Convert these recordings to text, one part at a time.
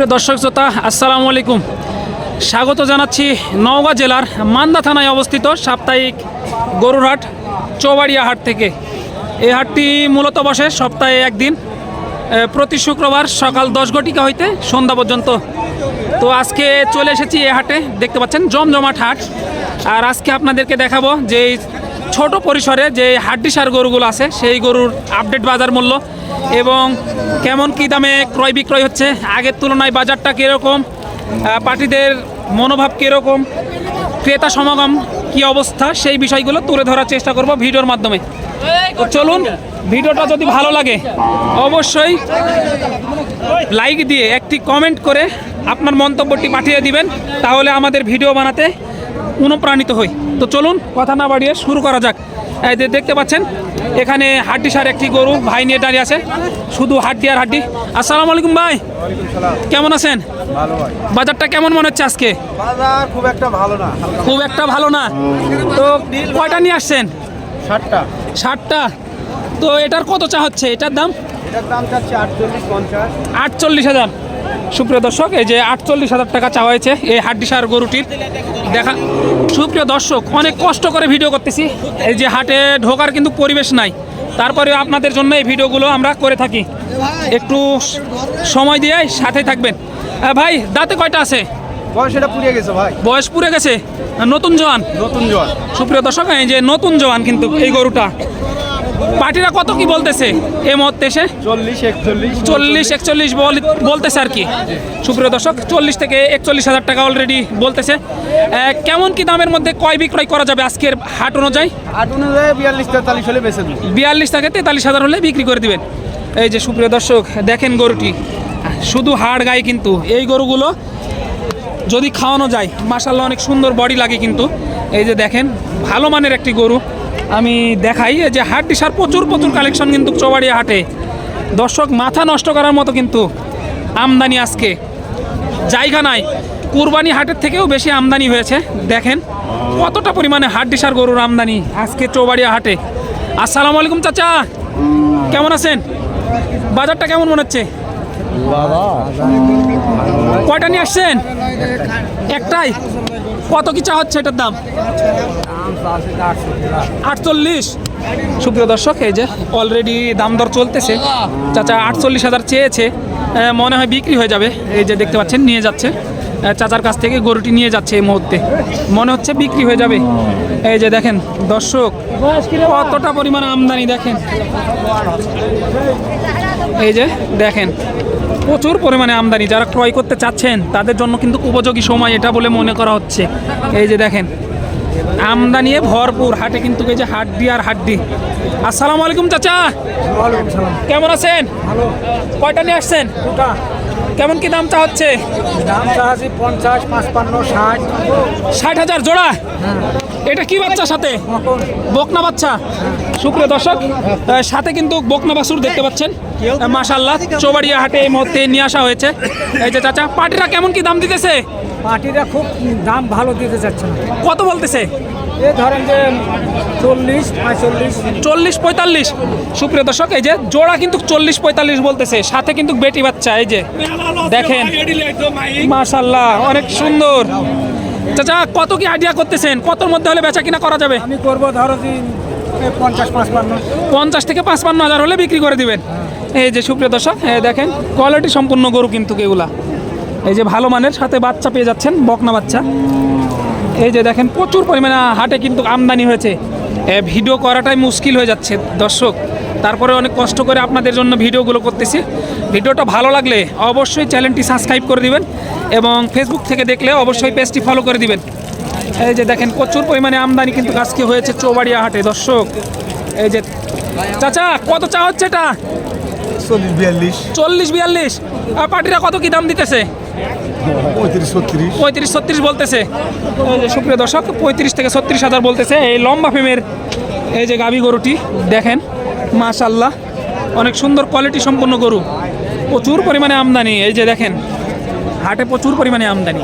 সুপ্রিয় দর্শক শ্রোতা, আসসালামু আলাইকুম। স্বাগত জানাচ্ছি নওগাঁ জেলার মান্দা থানায় অবস্থিত সাপ্তাহিক গরুর হাট চৌবাড়িয়া হাট থেকে। এই হাটটি মূলত বসে সপ্তাহে একদিন প্রতি শুক্রবার সকাল দশ ঘটিকা হইতে সন্ধ্যা পর্যন্ত। তো আজকে চলে এসেছি এ হাটে, দেখতে পাচ্ছেন জমজমাট হাট। আর আজকে আপনাদেরকে দেখাবো যে ছোট পরিসরে যে হাড্ডি সার গরুগুলো আছে, সেই গরুর আপডেট বাজার মূল্য এবং কেমন কী দামে ক্রয় বিক্রয় হচ্ছে, আগের তুলনায় বাজারটা কীরকম পার্টিদের মনোভাব কীরকম, ক্রেতা সমাগম কি অবস্থা, সেই বিষয়গুলো তুলে ধরার চেষ্টা করব ভিডিওর মাধ্যমে। চলুন, ভিডিওটা যদি ভালো লাগে, অবশ্যই লাইক দিয়ে একটি কমেন্ট করে আপনার মন্তব্যটি পাঠিয়ে দিবেন, তাহলে আমাদের ভিডিও বানাতে অনুপ্রাণিত হই। তো চলুন কথা না বাড়িয়ে শুরু করা যাক। এই যে দেখতে পাচ্ছেন এখানে হাড্ডি সার একটি গরু ভাই নিয়ে দাঁড়িয়ে আছে। শুধু হাড্ডি আর হাড্ডি। আসসালামু আলাইকুম ভাই। কেমন আছেন? ভালো ভাই। বাজারটা কেমন মনে হচ্ছে আজকে? বাজার খুব একটা ভালো না। খুব একটা ভালো না। তো কয়টা নিয়ে আসছেন? ষাটটা। ষাটটা। তো এটার কত চা হচ্ছে? এটার দাম? এটার দাম চাচ্ছে আটচল্লিশ পঞ্চাশ। আটচল্লিশ হাজার। সুপ্রিয় দর্শক এই যে আটচল্লিশ হাজার টাকা চাওয়া হয়েছে এই হাড্ডি সার গরুটির। দেখা সুপ্রিয় দর্শক অনেক কষ্ট করে ভিডিও করতেছি। এই যে হাটে ঢোকার কিন্তু পরিবেশ নাই। তারপরে আপনাদের জন্য এই ভিডিওগুলো আমরা করে থাকি। একটু সময় দিয়ে সাথে থাকবেন। ভাই দাঁতে কয়টা আছে? বয়স এটা পুড়িয়ে গেছে ভাই। বয়স পুরে গেছে। নতুন জোয়ান? নতুন জল সুপ্রিয় দর্শক এই যে নতুন জোয়ান কিন্তু এই গরুটা। পার্টিরা কত কি বলতেছে এই মুহূর্তে এসে? চল্লিশ একচল্লিশ চল্লিশ একচল্লিশ বল- বলতেছে আর কি। সুপ্রিয় দর্শক চল্লিশ থেকে একচল্লিশ হাজার টাকা অলরেডি বলতেছে। কেমন কি দামের মধ্যে কয় বিক্রয় করা যাবে আজকের হাট অনুযায়ী? আট অনুযায়ী বিয়াল্লিশ তেতাল্লিশ হলে বেঁচে বিয়াল্লিশ থেকে তেতাল্লিশ হাজার হলে বিক্রি করে দিবেন। এই যে সুপ্রিয় দর্শক দেখেন গরুটি। শুধু হাড় গায়ে কিন্তু। এই গরুগুলো যদি খাওয়ানো যায় মাসাল্লাহ অনেক সুন্দর বডি লাগে কিন্তু। এই যে দেখেন ভালো মানের একটি গরু। আমি দেখাই যে হাট সার প্রচুর প্রচুর কালেকশন কিন্তু চৌবাড়িয়া হাটে। দর্শক, মাথা নষ্ট করার মতো কিন্তু আমদানি আজকে। জায়গা নাই। কুরবানি হাটের থেকেও বেশি আমদানি হয়েছে। দেখেন কতটা পরিমাণে হাট ডিসার গরুর আমদানি আজকে চৌবাড়িয়া হাটে। আসসালামু আলাইকুম চাচা। কেমন আছেন? বাজারটা কেমন মনে হচ্ছে? কয়টা নিয়ে আসছেন? একটাই? কত কি চা হচ্ছে এটার দাম? আটচল্লিশ। সুপ্রিয় দর্শক, এই যে অলরেডি দাম দর চলতেছে। চাচা আটচল্লিশ হাজার চেয়েছে। মনে হয় বিক্রি হয়ে যাবে। এই যে দেখতে পাচ্ছেন, নিয়ে যাচ্ছে। চাচার কাছ থেকে গরুটি নিয়ে যাচ্ছে এই মুহূর্তে। মনে হচ্ছে বিক্রি হয়ে যাবে। এই যে দেখেন, দর্শক, কতটা পরিমাণ আমদানি দেখেন। এই যে দেখেন প্রচুর পরিমাণে আমদানি। যারা ক্রয় করতে চাচ্ছেন তাদের জন্য কিন্তু উপযোগী সময় এটা বলে মনে করা হচ্ছে। এই যে দেখেন আমদানি ভরপুর হাটে কিন্তু এই যে হাড্ডি আর হাড্ডি। আসসালামু আলাইকুম চাচা। কেমন আছেন? কয়টা নিয়ে আসছেন? কেমন কি দাম চা হচ্ছে? দাম পঞ্চাশ পাঁচপান্ন ষাট। ষাট হাজার জোড়া? এটা কি বাচ্চা সাথে? বকনা। বাচ্চা? সুপ্রিয় দর্শক সাথে কিন্তু বকনা বাসুর দেখতে পাচ্ছেন। মাশাল্লাহ চৌবাড়িয়া হাটে এই মুহূর্তে নিয়ে আসা হয়েছে। এই যে চাচা পাটিরা কেমন কি দাম দিতেছে? পার্টিরা খুব দাম ভালো দিতে চাচ্ছে না। কত বলতেছে? এই ধরেন যে চল্লিশ পঁয়তাল্লিশ। চল্লিশ পঁয়তাল্লিশ। সুপ্রিয় দর্শক এই যে জোড়া কিন্তু চল্লিশ পঁয়তাল্লিশ বলতেছে। সাথে কিন্তু বেটি বাচ্চা এই যে দেখেন। মাশাল্লাহ অনেক সুন্দর। চাচা কত কি আইডিয়া করতেছেন? কতর মধ্যে হলে বেচা কিনা করা যাবে? আমি করব ধরো পঞ্চাশ থেকে পাঁচপান্ন হাজার হলে বিক্রি করে দিবেন। এই যে সুপ্রিয় দর্শক দেখেন কোয়ালিটি সম্পূর্ণ গরু কিন্তু এগুলা। এই যে ভালো মানের, সাথে বাচ্চা পেয়ে যাচ্ছেন, বকনা বাচ্চা। এই যে দেখেন, প্রচুর পরিমাণে হাটে কিন্তু আমদানি হয়েছে। ভিডিও করাটাই মুশকিল হয়ে যাচ্ছে, দর্শক। তারপরে অনেক কষ্ট করে আপনাদের জন্য ভিডিওগুলো করতেছি। ভিডিওটা ভালো লাগলে অবশ্যই চ্যানেলটি সাবস্ক্রাইব করে দিবেন এবং ফেসবুক থেকে দেখলে অবশ্যই পেজটি ফলো করে দিবেন। এই যে দেখেন প্রচুর পরিমাণে আমদানি কিন্তু আজকে হয়েছে চৌবাড়িয়া হাটে দর্শক। এই যে চাচা কত চা হচ্ছে এটা? চল্লিশ বিয়াল্লিশ। চল্লিশ বিয়াল্লিশ। আর পার্টিরা কত কি দাম দিতেছে? পঁয়ত্রিশ ছত্রিশ। বলতেছে। এই যে সুপ্রিয় দর্শক পঁয়ত্রিশ থেকে ছত্রিশ হাজার বলতেছে। এই লম্বা ফেমের এই যে গাভী গরুটি দেখেন মাশাল্লাহ অনেক সুন্দর কোয়ালিটি সম্পন্ন গরু। প্রচুর পরিমাণে আমদানি। এই যে দেখেন হাটে প্রচুর পরিমাণে আমদানি।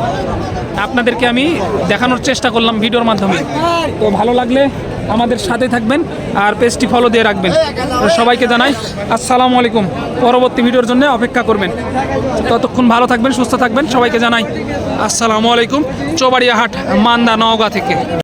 আপনাদেরকে আমি দেখানোর চেষ্টা করলাম ভিডিওর মাধ্যমে। তো ভালো লাগলে আমাদের সাথে থাকবেন আর পেজটি ফলো দিয়ে রাখবেন। সবাইকে জানাই, আসসালামু আলাইকুম। পরবর্তী ভিডিওর জন্য অপেক্ষা করবেন। ততক্ষণ ভালো থাকবেন, সুস্থ থাকবেন। সবাইকে জানাই, আসসালামু আলাইকুম। চৌবাড়িয়া হাট, মান্দা, নওগাঁ থেকে।